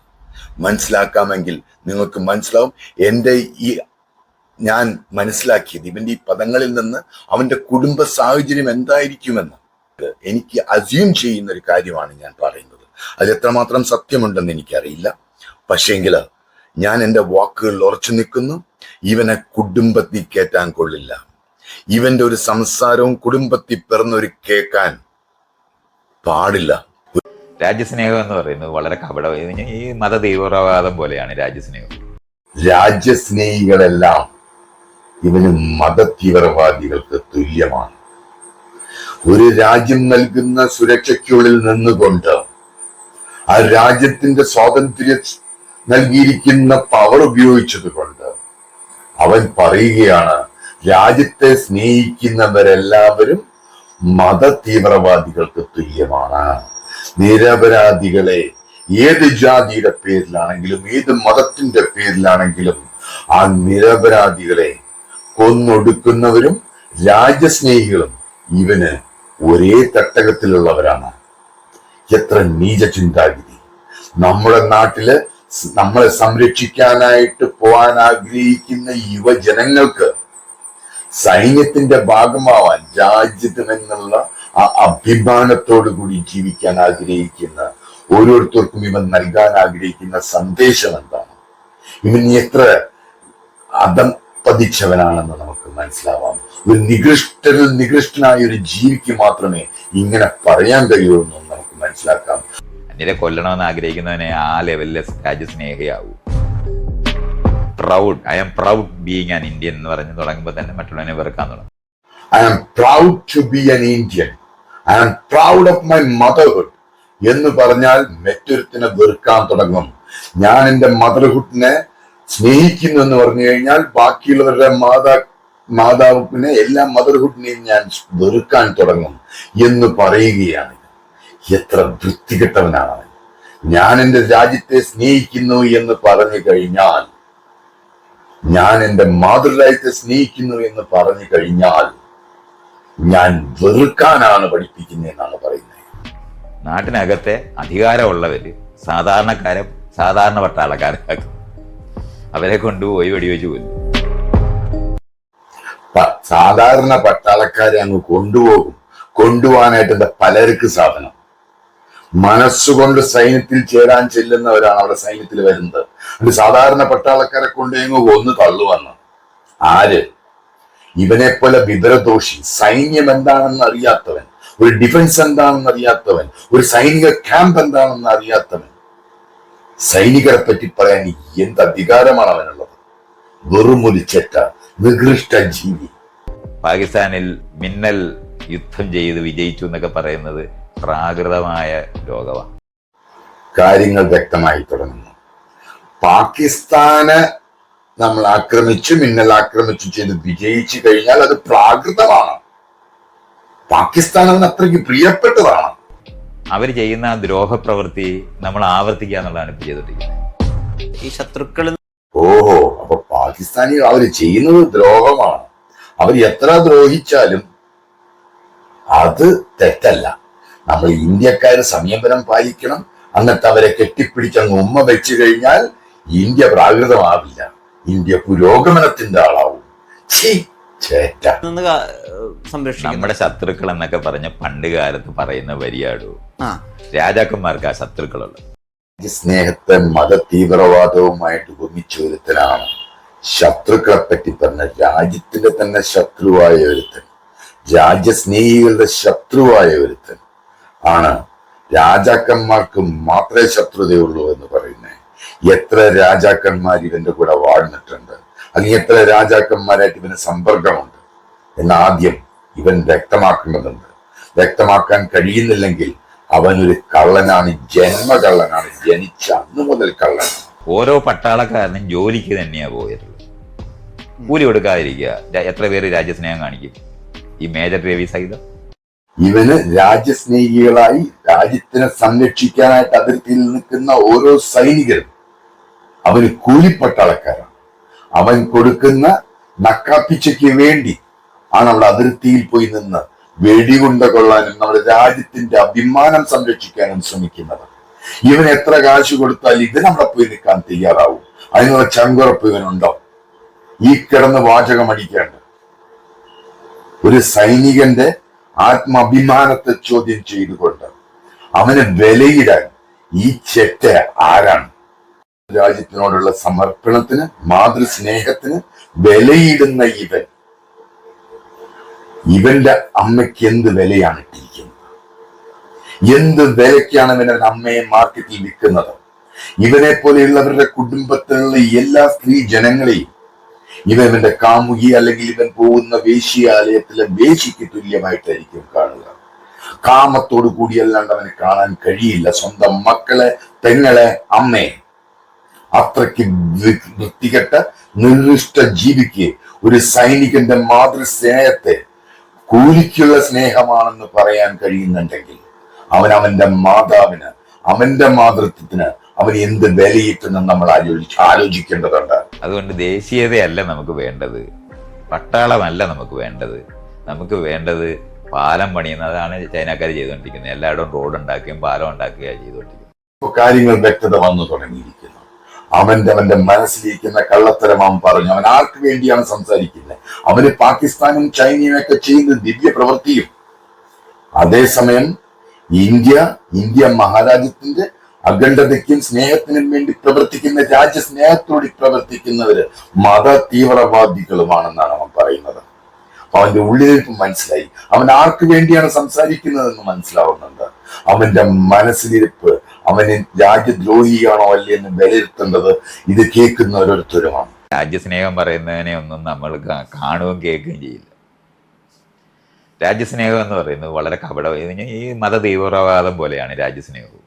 മനസ്സിലാക്കാമെങ്കിൽ നിങ്ങൾക്ക് മനസ്സിലാവും. എന്റെ ഈ ഞാൻ മനസ്സിലാക്കിയത് ഇവന്റെ ഈ പദങ്ങളിൽ നിന്ന് അവന്റെ കുടുംബ സാഹചര്യം എന്തായിരിക്കുമെന്ന്. എനിക്ക് അസ്യൂം ചെയ്യുന്ന ഒരു കാര്യമാണ് ഞാൻ പറയുന്നത്. അത് എത്രമാത്രം സത്യമുണ്ടെന്ന് എനിക്കറിയില്ല. പക്ഷേങ്കിൽ ഞാൻ എന്റെ വാക്കുകളിൽ ഉറച്ചു നിൽക്കുന്നു. ഇവനെ കുടുംബത്തിൽ കയറ്റാൻ കൊള്ളില്ല. ഇവന്റെ ഒരു സംസാരവും കുടുംബത്തിൽ പിറന്നൊരു കേൾക്കാൻ പാടില്ല. രാജ്യസ്നേഹം എന്ന് പറയുന്നത് വളരെ കപട. ഈ മത തീവ്രവാദം പോലെയാണ് രാജ്യസ്നേഹം. രാജ്യസ്നേഹികളെല്ലാം ഇവന് മത തീവ്രവാദികൾക്ക് തുല്യമാണ്. ഒരു രാജ്യം നൽകുന്ന സുരക്ഷയ്ക്കുള്ളിൽ നിന്നുകൊണ്ട് ആ രാജ്യത്തിന്റെ സ്വാതന്ത്ര്യം നൽകിയിരിക്കുന്ന പവർ ഉപയോഗിച്ചത് കൊണ്ട് അവൻ പറയുകയാണ് രാജ്യത്തെ സ്നേഹിക്കുന്നവരെല്ലാവരും മത തീവ്രവാദികൾക്ക് തുല്യമാണ്. നിരപരാധികളെ ഏത് ജാതിയുടെ പേരിലാണെങ്കിലും ഏത് മതത്തിന്റെ പേരിലാണെങ്കിലും ആ നിരപരാധികളെ കൊന്നൊടുക്കുന്നവരും രാജ്യസ്നേഹികളും ഇവന് ഒരേ തട്ടകത്തിലുള്ളവരാണ്. എത്ര നീച ചിന്താഗതി നമ്മുടെ നാട്ടിൽ നമ്മളെ സംരക്ഷിക്കാനായിട്ട് പോകാൻ ആഗ്രഹിക്കുന്ന യുവജനങ്ങൾക്ക് സൈന്യത്തിന്റെ ഭാഗമാവാൻ രാജ്യത്തിനെന്നുള്ള ആ അഭിമാനത്തോടു കൂടി ജീവിക്കാൻ ആഗ്രഹിക്കുന്ന ഓരോരുത്തർക്കും ഇവൻ നൽകാൻ ആഗ്രഹിക്കുന്ന സന്ദേശം എന്താണ്? ഇവൻ എത്ര അതം പതിച്ചവനാണെന്ന് നമുക്ക് മനസ്സിലാവാം ഒരു നികൃഷ്ടരിൽ നികൃഷ്ടനായ ഒരു ജീവിക്ക് മാത്രമേ ഇങ്ങനെ പറയാൻ കഴിയുള്ളൂ എന്ന് നമുക്ക് മനസ്സിലാക്കാം. അന്യരെ കൊല്ലണമെന്ന് ആഗ്രഹിക്കുന്നവനെ ആ ലെവലിലെ രാജ്യസ്നേഹിയാവൂ. Proud I am proud being an Indian എന്ന് പറഞ്ഞ് തുടങ്ങുമ്പോൾ തന്നെ മറ്റുള്ളവനെ വെറുക്കാൻ തുടങ്ങും. I am proud to be an Indian I am proud of my motherhood എന്ന് പറഞ്ഞാൽ മറ്റൊരുത്തിനെ വെറുക്കാൻ തുടങ്ങും. ഞാൻ എന്റെ മദർഹുഡിനെ സ്നേഹിക്കുന്നു എന്ന് പറഞ്ഞു കഴിഞ്ഞാൽ ബാക്കിയുള്ളവരുടെ മാതാ മാതാവിനെ എല്ലാ മദർഹുഡിനെയും ഞാൻ വെറുക്കാൻ തുടങ്ങും എന്ന് പറയുകയാണ്. എത്ര വൃത്തികെട്ടവനാണ്. ഞാൻ എന്റെ രാജ്യത്തെ സ്നേഹിക്കുന്നു എന്ന് പറഞ്ഞു കഴിഞ്ഞാൽ ഞാൻ എന്റെ മാതൃരാജ്യത്തെ സ്നേഹിക്കുന്നു എന്ന് പറഞ്ഞു കഴിഞ്ഞാൽ ഞാൻ വെറുക്കാനാണ് പഠിപ്പിക്കുന്നതെന്നാണ് പറയുന്നത്. നാട്ടിനകത്തെ അധികാരമുള്ളവര് സാധാരണക്കാരെ സാധാരണ പട്ടാളക്കാരാക്കും അവരെ കൊണ്ടുപോയി വെടിവെച്ച് കൊല്ലും. സാധാരണ പട്ടാളക്കാരെ അങ്ങ് കൊണ്ടുപോകും. കൊണ്ടുപോകാനായിട്ട് പലർക്ക് സാധനം? മനസ്സുകൊണ്ട് സൈന്യത്തിൽ ചേരാൻ ചെല്ലുന്നവരാണ് അവിടെ സൈന്യത്തിൽ വരുന്നത്. ഒരു സാധാരണ പട്ടാളക്കാരെ കൊണ്ടുപോയി ഒന്ന് തള്ളുവന്ന്. ആര്? ഇവനെ പോലെ വിവരദോഷി സൈന്യം എന്താണെന്ന് അറിയാത്തവൻ. ഒരു ഡിഫൻസ് എന്താണെന്ന് അറിയാത്തവൻ. ഒരു സൈനിക ക്യാമ്പ് എന്താണെന്ന് അറിയാത്തവൻ. സൈനികരെ പറ്റി പറയാൻ എന്ത് അധികാരമാണ് അവനുള്ളത്? വെറും ഒരു ചെറ്റ. നികൃഷ്ട ജീവി. പാകിസ്ഥാനിൽ മിന്നൽ യുദ്ധം ചെയ്ത് വിജയിച്ചു എന്നൊക്കെ പറയുന്നത് പ്രാകൃതമായ ലോകമാണ് കാര്യങ്ങൾ വ്യക്തമായി തുടങ്ങുന്നു. പാകിസ്ഥാന് നമ്മൾ ആക്രമിച്ചു മിന്നൽ ആക്രമിച്ചു ചെയ്ത് വിജയിച്ചു കഴിഞ്ഞാൽ അത് പ്രാകൃതമാണ്. പാകിസ്ഥാൻ അതിന് അത്രയ്ക്ക് പ്രിയപ്പെട്ടതാണ്. അവർ ചെയ്യുന്ന ദ്രോഹ ദ്രോഹപ്രവൃത്തി നമ്മൾ ആവർത്തിക്കുക എന്നുള്ളതാണ് ഇപ്പൊ ചെയ്തോണ്ടിരിക്കുന്നത് ഈ ശത്രുക്കൾ ഓഹോ അപ്പൊ പാകിസ്ഥാനി അവർ ചെയ്യുന്നത് ദ്രോഹമാണ്. അവർ എത്ര ദ്രോഹിച്ചാലും അത് തെറ്റല്ല. നമ്മൾ ഇന്ത്യക്കാർ സംയമനം പാലിക്കണം. എന്നിട്ട് അവരെ കെട്ടിപ്പിടിച്ചങ്ങ് ഉമ്മ വെച്ചു കഴിഞ്ഞാൽ ഇന്ത്യ പ്രാകൃതമാവില്ല. ഇന്ത്യ പുരോഗമനത്തിന്റെ ആളാവും. നമ്മുടെ ശത്രുക്കൾ എന്നൊക്കെ പറഞ്ഞ പണ്ട് കാലത്ത് പറയുന്ന വരിയാടോ. ആ. രാജാക്കന്മാർക്ക് ആ ശത്രുക്കളുള്ളത്. സ്നേഹത്തെ മത തീവ്രവാദവുമായിട്ട് ഒന്നിച്ച ഒരുത്തനാണ് ശത്രുക്കളെ പറ്റി പറഞ്ഞ രാജ്യത്തിന്റെ തന്നെ ശത്രുവായ ഒരുത്തൻ രാജ്യസ്നേഹികളുടെ ശത്രുവായ ഒരുത്തൻ ആണ്. രാജാക്കന്മാർക്ക് മാത്രമേ ശത്രുതയുള്ളൂ എന്ന് പറയുന്നത്. എത്ര രാജാക്കന്മാർ ഇവന്റെ കൂടെ വാഴ്ന്നിട്ടുണ്ട്. അല്ലെങ്കിൽ എത്ര രാജാക്കന്മാരായിട്ട് ഇവന് സമ്പർക്കമുണ്ട്. എന്ന് ആദ്യം ഇവൻ വ്യക്തമാക്കേണ്ടതുണ്ട്. വ്യക്തമാക്കാൻ കഴിയുന്നില്ലെങ്കിൽ അവനൊരു കള്ളനാണ് ജന്മകള്ളനാണ്. ജനിച്ച അന്ന് മുതൽ കള്ളനാണ്. ഓരോ പട്ടാളക്കാരനും ജോലിക്ക് തന്നെയാ പോയിട്ടുള്ളത്. കൂലി കൊടുക്കാതിരിക്കുക. എത്ര പേര് രാജ്യസ്നേഹം കാണിക്കും? ഈ മേജർ രവി സഹിതം? ഇവന് രാജ്യസ്നേഹികളായി രാജ്യത്തിനെ സംരക്ഷിക്കാനായിട്ട് അതിർത്തിയിൽ നിൽക്കുന്ന ഓരോ സൈനികരും അവന് കൂലിപ്പട്ടാളക്കാരാണ്. അവൻ കൊടുക്കുന്ന നക്കാപ്പിച്ചയ്ക്ക് വേണ്ടി ആണ് അവിടെ അതിർത്തിയിൽ പോയി നിന്ന് വെടികൊണ്ട കൊള്ളാനും നമ്മുടെ രാജ്യത്തിന്റെ അഭിമാനം സംരക്ഷിക്കാനും ശ്രമിക്കുന്നത് ഇവൻ എത്ര കാശ് കൊടുത്താൽ ഇതിനവിടെ പോയി നിൽക്കാൻ തയ്യാറാവും? അതിനുള്ള ചങ്കുറപ്പ് ഇവനുണ്ടോ? ഈ കിടന്ന് വാചകം അടിക്കേണ്ട. ഒരു സൈനികന്റെ ആത്മാഭിമാനത്തെ ചോദ്യം ചെയ്തുകൊണ്ട് അവനെ വിലയിടാൻ ഈ ചെറ്റ ആരാണ്? രാജ്യത്തിനോടുള്ള സമർപ്പണത്തിന് മാതൃസ്നേഹത്തിന് വിലയിടുന്ന ഇവൻ. ഇവന്റെ അമ്മയ്ക്ക് എന്ത് വിലയാണ് ഇട്ടിരിക്കുന്നത് എന്ത് വിലയ്ക്കാണ് ഇവൻ അമ്മയെ മാർക്കറ്റിൽ വിൽക്കുന്നത്? ഇവനെ പോലെയുള്ളവരുടെ കുടുംബത്തിലുള്ള എല്ലാ സ്ത്രീ ജനങ്ങളെയും ഇവ ഇവന്റെ കാമുകി അല്ലെങ്കിൽ ഇവൻ പോകുന്ന വേശ്യാലയത്തിലെ വേശിക്ക് തുല്യമായിട്ടായിരിക്കും കാണുക. കാമത്തോടു കൂടിയല്ലാണ്ട് അവന് കാണാൻ കഴിയില്ല. സ്വന്തം മക്കളെ പെങ്ങളെ അമ്മയെ. അത്രയ്ക്ക് വൃത്തികെട്ട നിർദ്ദിഷ്ട ജീവിക്ക് ഒരു സൈനികന്റെ മാതൃസ്നേഹത്തെ കൂലിക്കുള്ള സ്നേഹമാണെന്ന് പറയാൻ കഴിയുന്നുണ്ടെങ്കിൽ അവൻ അവന്റെ മാതാവിന് അവന്റെ മാതൃത്വത്തിന് അവൻ എന്ത് വിലയിട്ടെന്ന് നമ്മൾ ആലോചി ആലോചിക്കേണ്ടതുണ്ട്. അതുകൊണ്ട് ദേശീയതയല്ല നമുക്ക് വേണ്ടത്. പട്ടാളമല്ല നമുക്ക് വേണ്ടത്. നമുക്ക് വേണ്ടത് പാലം പണിയുന്നതാണ് ചൈനക്കാർ ചെയ്തുകൊണ്ടിരിക്കുന്നത്. എല്ലായിടവും റോഡ് ഉണ്ടാക്കുകയും പാലം ഉണ്ടാക്കുക ചെയ്തുകൊണ്ടിരിക്കുന്നത്. കാര്യങ്ങൾ വ്യക്തത വന്നു തുടങ്ങിയിരിക്കുന്നു. അവന്റെ അവന്റെ മനസ്സിലിരിക്കുന്ന കള്ളത്തരം അവൻ പറഞ്ഞു. അവൻ ആർക്ക് വേണ്ടിയാണ് സംസാരിക്കുന്നത്? അവന് പാകിസ്ഥാനും ചൈനയും ഒക്കെ ചെയ്യുന്ന ദിവ്യ പ്രവൃത്തിയും അതേസമയം ഇന്ത്യ ഇന്ത്യ മഹാരാജ്യത്തിന്റെ അഖണ്ഡതയ്ക്കും സ്നേഹത്തിനും വേണ്ടി പ്രവർത്തിക്കുന്ന രാജ്യസ്നേഹത്തോടെ പ്രവർത്തിക്കുന്നവര് മത തീവ്രവാദികളുമാണെന്നാണ് അവൻ പറയുന്നത്. അവന്റെ ഉള്ളിലേക്ക് മനസ്സിലായി. അവൻ ആർക്ക് വേണ്ടിയാണ് സംസാരിക്കുന്നതെന്ന് മനസ്സിലാവുന്നുണ്ട്. അവന്റെ മനസ്സിലിരിപ്പ് അവന് രാജ്യദ്രോഹിയാണോ അല്ലേ എന്ന് വിലയിരുത്തേണ്ടത് ഇത് കേൾക്കുന്ന ഓരോരുത്തരുമാണ് രാജ്യസ്നേഹം പറയുന്നതിനെ ഒന്നും നമ്മൾ കാണുകയും കേൾക്കുകയും ചെയ്യില്ല. രാജ്യസ്നേഹം എന്ന് പറയുന്നത് വളരെ കപടം ഈ മത തീവ്രവാദം പോലെയാണ് രാജ്യസ്നേഹവും.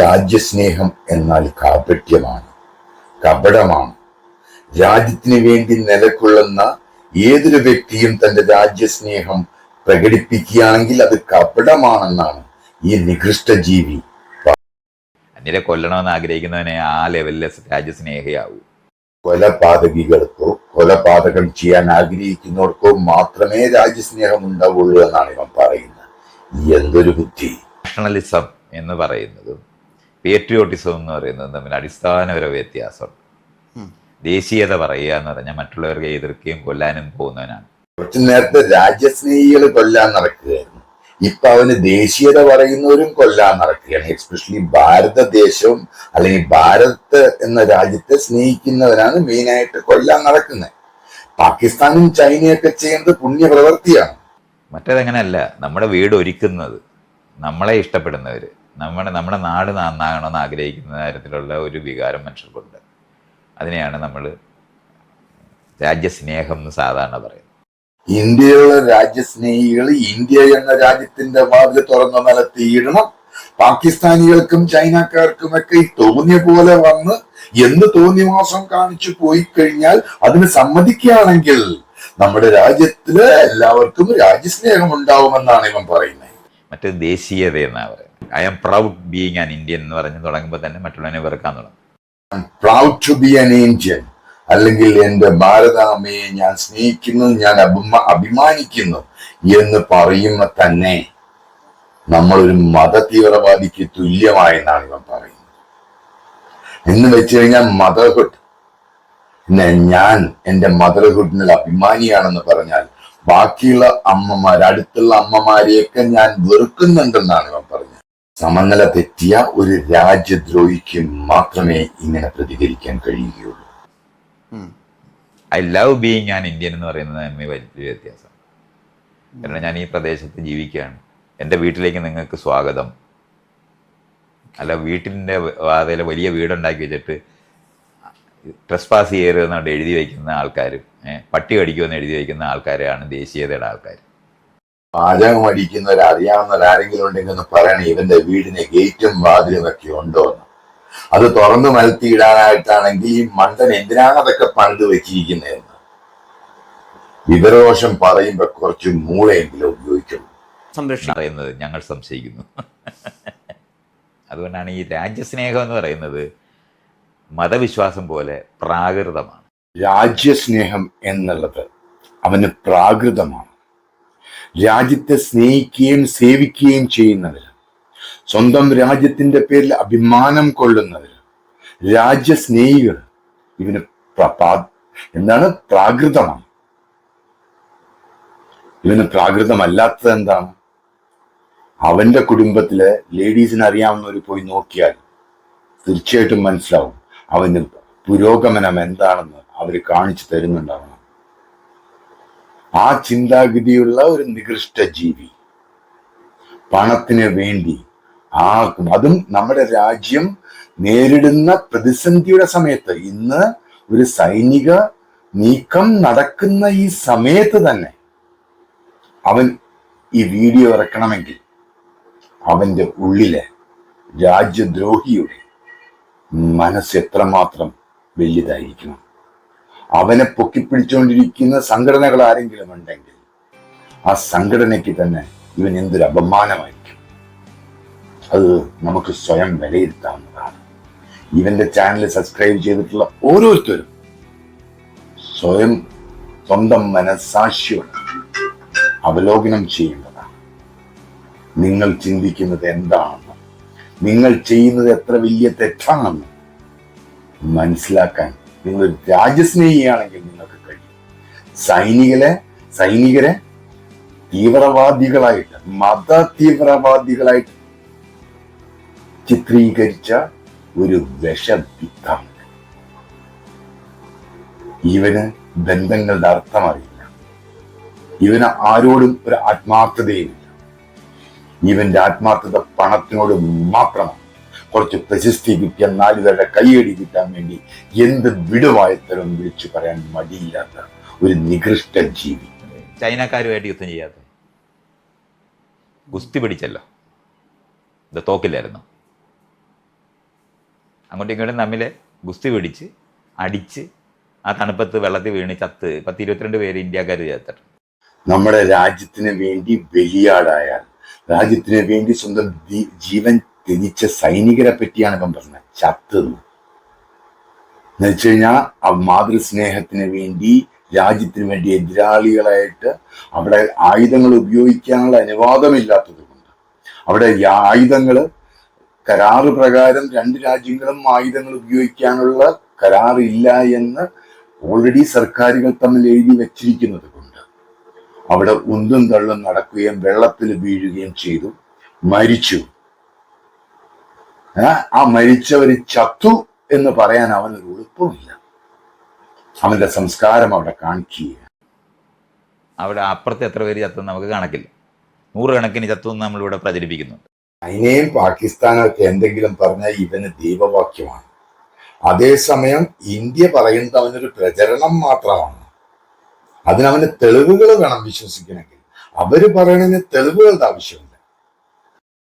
രാജ്യസ്നേഹം എന്നാൽ കാപട്യമാണ്. കപടമാണ്. രാജ്യത്തിന് വേണ്ടി നിലകൊള്ളുന്ന ഏതൊരു വ്യക്തിയും തന്റെ രാജ്യസ്നേഹം പ്രകടിപ്പിക്കുകയാണെങ്കിൽ അത് കപടമാണെന്നാണ് ഈ നികൃഷ്ട ജീവി അന്യരെ കൊല്ലണമെന്ന് ആഗ്രഹിക്കുന്നവനെ ആ ലെവലിലെ രാജ്യസ്നേഹിയാവൂ. കൊലപാതകികൾക്കോ കൊലപാതകം ചെയ്യാൻ ആഗ്രഹിക്കുന്നവർക്കോ മാത്രമേ രാജ്യസ്നേഹം ഉണ്ടാവുള്ളൂ എന്നാണ് ഇവൻ പറയുന്നത്. എന്തൊരു ബുദ്ധി? നാഷണലിസം എന്ന് പറയുന്നതും പേട്രിയോട്ടിസം എന്ന് പറയുന്നതും തമ്മിൽ അടിസ്ഥാനപര വ്യത്യാസമുണ്ട് ഉം. ദേശീയത പറയുക എന്ന് പറഞ്ഞാൽ മറ്റുള്ളവർക്ക് എതിർക്കുകയും കൊല്ലാനും പോകുന്നവനാണ്. കുറച്ചു നേരത്തെ രാജ്യസ്നേഹികൾ കൊല്ലാൻ നടക്കുകയായിരുന്നു ഇപ്പൊ അവന് ദേശീയത പറയുന്നവരും കൊല്ലാൻ നടക്കുകയാണ്. എസ്പെഷ്യലി ഭാരതദേശവും അല്ലെങ്കിൽ ഭാരത് എന്ന രാജ്യത്തെ സ്നേഹിക്കുന്നവരാണ് മെയിനായിട്ട് കൊല്ലാൻ നടക്കുന്നത്. പാകിസ്ഥാനും ചൈനയൊക്കെ ചെയ്യുന്നത് പുണ്യപ്രവൃത്തിയാണ് മറ്റേതങ്ങനെയല്ല നമ്മുടെ വീട് ഒരുക്കുന്നത് നമ്മളെ ഇഷ്ടപ്പെടുന്നവര് നമ്മുടെ നമ്മുടെ നാട് നന്നാകണമെന്ന് ആഗ്രഹിക്കുന്ന തരത്തിലുള്ള ഒരു വികാരം മനുഷ്യർക്കുണ്ട്. അതിനെയാണ് നമ്മൾ രാജ്യസ്നേഹം എന്ന് സാധാരണ പറയുന്നത്. ഇന്ത്യയിലുള്ള രാജ്യസ്നേഹികൾ ഇന്ത്യ എന്ന രാജ്യത്തിന്റെ വാതിൽ തുറന്ന നിലത്തിയിടണം. പാകിസ്ഥാനികൾക്കും ചൈനക്കാർക്കുമൊക്കെ ഈ തോന്നിയ പോലെ വന്ന് എന്ത് തോന്നിവാസം കാണിച്ചു പോയി കഴിഞ്ഞാൽ അതിന് സമ്മതിക്കുകയാണെങ്കിൽ നമ്മുടെ രാജ്യത്തിൽ എല്ലാവർക്കും രാജ്യസ്നേഹം ഉണ്ടാവുമെന്നാണ് ഇവൻ പറയുന്നത്. മറ്റേ ദേശീയത എന്നാ പറയുന്നത്. I am proud being an Indian എന്ന് പറഞ്ഞ് തുടങ്ങുമ്പോൾ തന്നെ മറ്റുള്ളവനെ വെറുക്കാൻ തുടങ്ങും. Proud to be an Indian അല്ലെങ്കിൽ എന്റെ ഭാരതാമ്മയെ ഞാൻ സ്നേഹിക്കുന്നു ഞാൻ അഭിമാ അഭിമാനിക്കുന്നു എന്ന് പറയുമ്പോൾ തന്നെ നമ്മളൊരു മത തീവ്രവാദിക്ക് തുല്യമായെന്നാണ് ഇവൻ പറയുന്നത് എന്ന് വെച്ച് കഴിഞ്ഞാൽ മദർഹുഡ് ഞാൻ എന്റെ മദർഹുഡിനിൽ അഭിമാനിയാണെന്ന് പറഞ്ഞാൽ ബാക്കിയുള്ള അമ്മമാർ അടുത്തുള്ള അമ്മമാരെയൊക്കെ ഞാൻ വെറുക്കുന്നുണ്ടെന്നാണ് ഇവൻ പറഞ്ഞത് സമനില തെറ്റിയ ഒരു രാജ്യദ്രോഹിക്ക് മാത്രമേ ഇങ്ങനെ പ്രതികരിക്കാൻ കഴിയുകയുള്ളൂ. I love being an Indian എന്ന് പറയുന്നത് തമ്മിൽ വലിയ വ്യത്യാസം. കാരണം ഞാൻ ഈ പ്രദേശത്ത് ജീവിക്കുകയാണ്. എന്റെ വീട്ടിലേക്ക് നിങ്ങൾക്ക് സ്വാഗതം. അല്ല വീട്ടിന്റെ വാതയിൽ വലിയ വീടുണ്ടാക്കി വെച്ചിട്ട് ട്രസ് പാസ് ചെയ്യരുതെന്നുകൊണ്ട് എഴുതി വയ്ക്കുന്ന ആൾക്കാരും പട്ടി കടിക്കുമെന്ന് എഴുതി വയ്ക്കുന്ന ആൾക്കാരെയാണ് ദേശീയതയുടെ ആൾക്കാർ. പാചകം ആരെങ്കിലും ഉണ്ടെങ്കിൽ ഒന്ന് പറയണേ ഇവന്റെ വീടിന് ഗേറ്റും വാതിലും ഒക്കെ ഉണ്ടോ എന്ന്. അത് തുറന്നു മലത്തിയിടാനായിട്ടാണെങ്കിൽ ഈ മണ്ടൻ എന്തിനാണ് അതൊക്കെ പണിത് വെച്ചിരിക്കുന്നതെന്ന് വിവരദോഷം പറയുമ്പോ കുറച്ച് മൂളയെങ്കിലും ഉപയോഗിക്കുള്ളൂ സംരക്ഷണം പറയുന്നത് ഞങ്ങൾ സംശയിക്കുന്നു. അതുകൊണ്ടാണ് ഈ രാജ്യസ്നേഹം എന്ന് പറയുന്നത് മതവിശ്വാസം പോലെ പ്രാകൃതമാണ്. രാജ്യസ്നേഹം എന്നുള്ളത് അവന് പ്രാകൃതമാണ്. രാജ്യത്തെ സ്നേഹിക്കുകയും സേവിക്കുകയും ചെയ്യുന്നവര് സ്വന്തം രാജ്യത്തിന്റെ പേരിൽ അഭിമാനം കൊള്ളുന്നവര് രാജ്യസ്നേഹികൾ ഇവന് എന്താണ്? പ്രാകൃതമാണ്. ഇവന് പ്രാകൃതമല്ലാത്തത് എന്താണ്? അവന്റെ കുടുംബത്തിലെ ലേഡീസിന് അറിയാവുന്നവർ പോയി നോക്കിയാൽ തീർച്ചയായിട്ടും മനസ്സിലാവും അവന് പുരോഗമനം എന്താണെന്ന് അവർ കാണിച്ചു തരുന്നുണ്ടാവണം. ആ ചിന്താഗതിയുള്ള ഒരു നികൃഷ്ട ജീവി. പണത്തിന് വേണ്ടി ആ അതും നമ്മുടെ രാജ്യം നേരിടുന്ന പ്രതിസന്ധിയുടെ സമയത്ത് ഇന്ന് ഒരു സൈനിക നീക്കം നടക്കുന്ന ഈ സമയത്ത് തന്നെ അവൻ ഈ വീഡിയോ ഇറക്കണമെങ്കിൽ അവന്റെ ഉള്ളിലെ രാജ്യദ്രോഹിയുടെ മനസ്സ് എത്രമാത്രം വലുതായിരിക്കണം? അവനെ പൊക്കിപ്പിടിച്ചുകൊണ്ടിരിക്കുന്ന സംഘടനകൾ ആരെങ്കിലും ഉണ്ടെങ്കിൽ ആ സംഘടനയ്ക്ക് തന്നെ ഇവൻ എന്തൊരു അപമാനമായിരിക്കും അത് നമുക്ക് സ്വയം വിലയിരുത്താവുന്നതാണ്. ഇവന്റെ ചാനൽ സബ്സ്ക്രൈബ് ചെയ്തിട്ടുള്ള ഓരോരുത്തരും സ്വയം സ്വന്തം മനസാക്ഷിയോട് അവലോകനം ചെയ്യേണ്ടതാണ്. നിങ്ങൾ ചിന്തിക്കുന്നത് എന്താണെന്ന് നിങ്ങൾ ചെയ്യുന്നത് എത്ര വലിയ തെറ്റാണെന്ന് മനസ്സിലാക്കാൻ നിങ്ങൾ രാജ്യസ്നേഹിയാണെങ്കിൽ നിങ്ങൾക്ക് കഴിയും. സൈനികരെ സൈനികരെ തീവ്രവാദികളായിട്ട് മത തീവ്രവാദികളായിട്ട് ചിത്രീകരിച്ച ഒരു വിഷവിത്തം. ഇവന് ബന്ധങ്ങളുടെ അർത്ഥം അറിയില്ല ഇവന് ആരോടും ഒരു ആത്മാർത്ഥതയുമില്ല. ഇവന്റെ ആത്മാർത്ഥത പണത്തിനോട് മാത്രമാണ്. കുറച്ച് പ്രശസ്തി കിട്ടിയ നാലുപേരുടെ കൈയടി കിട്ടാൻ വേണ്ടി എന്ത് വിടുവായത്തരം വിളിച്ചു പറയാൻ മടിയില്ലാത്ത ഒരു നികൃഷ്ട ജീവി. ചൈനക്കാരുമായിട്ട് യുദ്ധം ചെയ്യാത്ത. ഗുസ്തി പിടിച്ചല്ലോ. ഇത് തോക്കില്ലായിരുന്നു? അങ്ങോട്ടും ഇങ്ങോട്ടും തമ്മിൽ ഗുസ്തി പിടിച്ച് അടിച്ച് ആ തണുപ്പത്ത് വെള്ളത്തിൽ വീണ് ചത്ത്. പത്ത് ഇരുപത്തിരണ്ട് പേര് ഇന്ത്യക്കാർ ചേർത്തിട്ട് നമ്മുടെ രാജ്യത്തിന് വേണ്ടി ബലിയാടായാൽ രാജ്യത്തിന് വേണ്ടി സ്വന്തം ജീവൻ ത്യജിച്ച സൈനികരെ പറ്റിയാണ് ഇപ്പം പറഞ്ഞത്. ചത്ത് എന്ന് കഴിഞ്ഞാൽ ആ മാതൃസ്നേഹത്തിന് വേണ്ടി രാജ്യത്തിന് വേണ്ടി എതിരാളികളായിട്ട് അവിടെ ആയുധങ്ങൾ ഉപയോഗിക്കാനുള്ള അനുവാദമില്ലാത്തത് കൊണ്ട് അവിടെ ആയുധങ്ങൾ കരാറ് പ്രകാരം രണ്ട് രാജ്യങ്ങളും ആയുധങ്ങൾ ഉപയോഗിക്കാനുള്ള കരാറില്ല എന്ന് ഓൾറെഡി സർക്കാരുകൾ തമ്മിൽ എഴുതി വെച്ചിരിക്കുന്നത് കൊണ്ട് അവിടെ ഉന്തും തള്ളും നടക്കുകയും വെള്ളത്തിൽ വീഴുകയും ചെയ്തു. മരിച്ചു. ആ മരിച്ചവര് ചത്തു എന്ന് പറയാൻ അവനൊരു എളുപ്പമില്ല അവന്റെ സംസ്കാരം അവിടെ കാണിക്കുക അവിടെ അപ്പുറത്തെ എത്ര പേര് ചത്തെന്ന് നമുക്ക് കണക്കില്ല നൂറുകണക്കിന് ചത്തു എന്ന് നമ്മളിവിടെ പ്രചരിപ്പിക്കുന്നുണ്ട്. ചൈനയും പാകിസ്ഥാനൊക്കെ എന്തെങ്കിലും പറഞ്ഞാൽ ഇവന് ദൈവവാക്യമാണ്. അതേസമയം ഇന്ത്യ പറയുന്നത് അവനൊരു പ്രചരണം മാത്രമാണ്. അതിനവന് തെളിവുകൾ വേണം വിശ്വസിക്കണമെങ്കിൽ. അവർ പറയണതിന് തെളിവുകളുടെ ആവശ്യമുണ്ട്.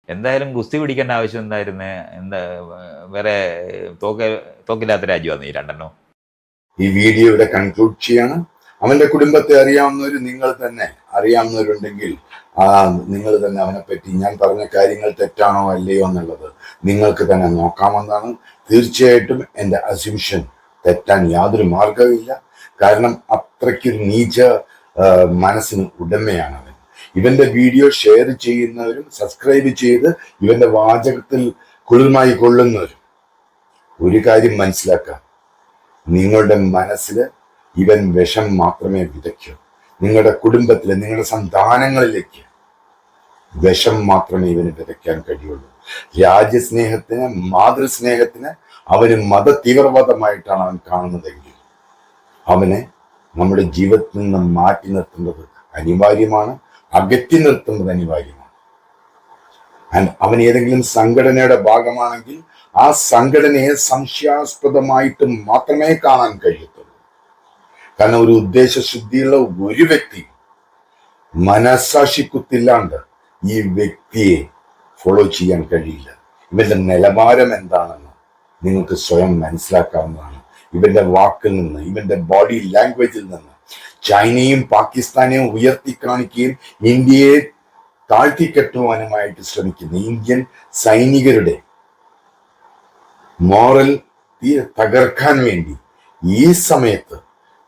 എന്തായാലും ഗുസ്തി പിടിക്കേണ്ട ആവശ്യം എന്തായിരുന്നു? എന്താ വേറെ തോക്ക് തോക്കില്ലാത്ത രാജ്യമാണ് ഈ രണ്ടെണ്ണോ. ഈ വീഡിയോ ഇവിടെ കൺക്ലൂഡ് ചെയ്യാണ്. അവന്റെ കുടുംബത്തെ അറിയാവുന്നവർ നിങ്ങൾ തന്നെ അറിയാവുന്നവരുണ്ടെങ്കിൽ ആ നിങ്ങൾ തന്നെ അവനെപ്പറ്റി പറ്റി ഞാൻ പറഞ്ഞ കാര്യങ്ങൾ തെറ്റാണോ അല്ലയോ എന്നുള്ളത് നിങ്ങൾക്ക് തന്നെ നോക്കാമെന്നാണ് തീർച്ചയായിട്ടും എന്റെ അസ്യൂഷൻ തെറ്റാൻ യാതൊരു മാർഗവുമില്ല കാരണം അത്രയ്ക്കൊരു നീച്ച മനസ്സിന് ഉടമയാണ് അവൻ. ഇവന്റെ വീഡിയോ ഷെയർ ചെയ്യുന്നവരും സബ്സ്ക്രൈബ് ചെയ്ത് ഇവന്റെ വാചകത്തിൽ കുളിർമായി കൊള്ളുന്നവരും. ഒരു കാര്യം മനസ്സിലാക്കാം. നിങ്ങളുടെ മനസ്സിൽ ഇവൻ വിഷം മാത്രമേ വിതയ്ക്കൂ. നിങ്ങളുടെ കുടുംബത്തിലെ നിങ്ങളുടെ സന്താനങ്ങളിലേക്ക് വിഷം മാത്രമേ ഇവന് വിതയ്ക്കാൻ കഴിയുള്ളൂ. രാജ്യസ്നേഹത്തിന് മാതൃസ്നേഹത്തിന് അവന് മത തീവ്രവാദമായിട്ടാണ് അവൻ കാണുന്നതെങ്കിൽ അവനെ നമ്മുടെ ജീവിതത്തിൽ നിന്ന് മാറ്റി നിർത്തേണ്ടത് അനിവാര്യമാണ് അകറ്റി നിർത്തേണ്ടത് അനിവാര്യമാണ്. അവൻ ഏതെങ്കിലും സംഘടനയുടെ ഭാഗമാണെങ്കിൽ ആ സംഘടനയെ സംശയാസ്പദമായിട്ട് മാത്രമേ കാണാൻ കഴിയത്തുള്ളൂ. കാരണം ഒരു ഉദ്ദേശശുദ്ധിയുള്ള ഒരു വ്യക്തി മനസാക്ഷി കുത്തില്ലാണ്ട് ഈ വ്യക്തിയെ ഫോളോ ചെയ്യാൻ കഴിയില്ല. ഇവരുടെ നിലവാരം എന്താണെന്ന് നിങ്ങൾക്ക് സ്വയം മനസ്സിലാക്കാവുന്നതാണ്. ഇവന്റെ വാക്കിൽ നിന്ന് ഇവന്റെ ബോഡി ലാംഗ്വേജിൽ നിന്ന് ചൈനയും പാകിസ്ഥാനെയും ഉയർത്തി കാണിക്കുകയും ഇന്ത്യയെ താഴ്ത്തിക്കെട്ടുവാനുമായിട്ട് ശ്രമിക്കുന്ന ഇന്ത്യൻ സൈനികരുടെ മോറൽ തീരെ തകർക്കാൻ വേണ്ടി ഈ സമയത്ത്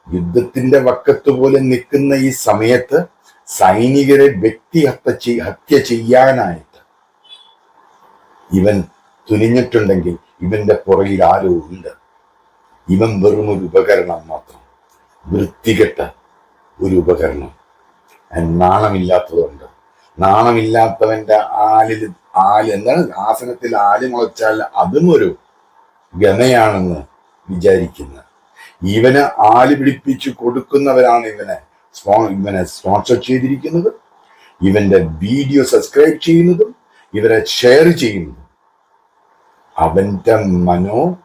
യുദ്ധത്തിന്റെ വക്കത്ത് പോലെ നിൽക്കുന്ന ഈ സമയത്ത് സൈനികരെ വ്യക്തിഹത്യ ഹത്യ ചെയ്യാനായിട്ട് ഇവൻ തുനിഞ്ഞിട്ടുണ്ടെങ്കിൽ ഇവന്റെ പുറകിൽ ആരോ ഉണ്ട്. ഇവൻ വെറും ഒരു ഉപകരണം മാത്രം. വൃത്തികെട്ട ഒരു ഉപകരണം. നാണമില്ലാത്തതുണ്ട് നാണമില്ലാത്തവന്റെ ആലിൽ ആൽ എന്താണ്? ആസനത്തിൽ ആൽ മുളച്ചാൽ അതും ഒരു ഗമയാണെന്ന് വിചാരിക്കുന്ന. ഇവന് ആൽ പിടിപ്പിച്ചു കൊടുക്കുന്നവരാണ് ഇവനെ. ഇവനെ സ്പോൺസർ ചെയ്തിരിക്കുന്നതും ഇവന്റെ വീഡിയോ സബ്സ്ക്രൈബ് ചെയ്യുന്നതും ഇവരെ ഷെയർ ചെയ്യുന്നതും. അവന്റെ മനോ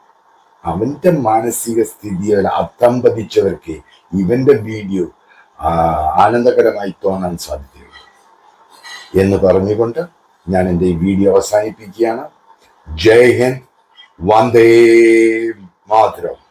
അവന്റെ മാനസിക സ്ഥിതികൾ അത്തമ്പതിച്ചവർക്ക് ഇവന്റെ വീഡിയോ ആനന്ദകരമായി തോന്നാൻ സാധ്യതയുള്ളൂ എന്ന് പറഞ്ഞുകൊണ്ട് ഞാൻ എന്റെ ഈ വീഡിയോ അവസാനിപ്പിക്കുകയാണ്. ജയ് ഹിന്ദ്. വന്ദേ മാതരം.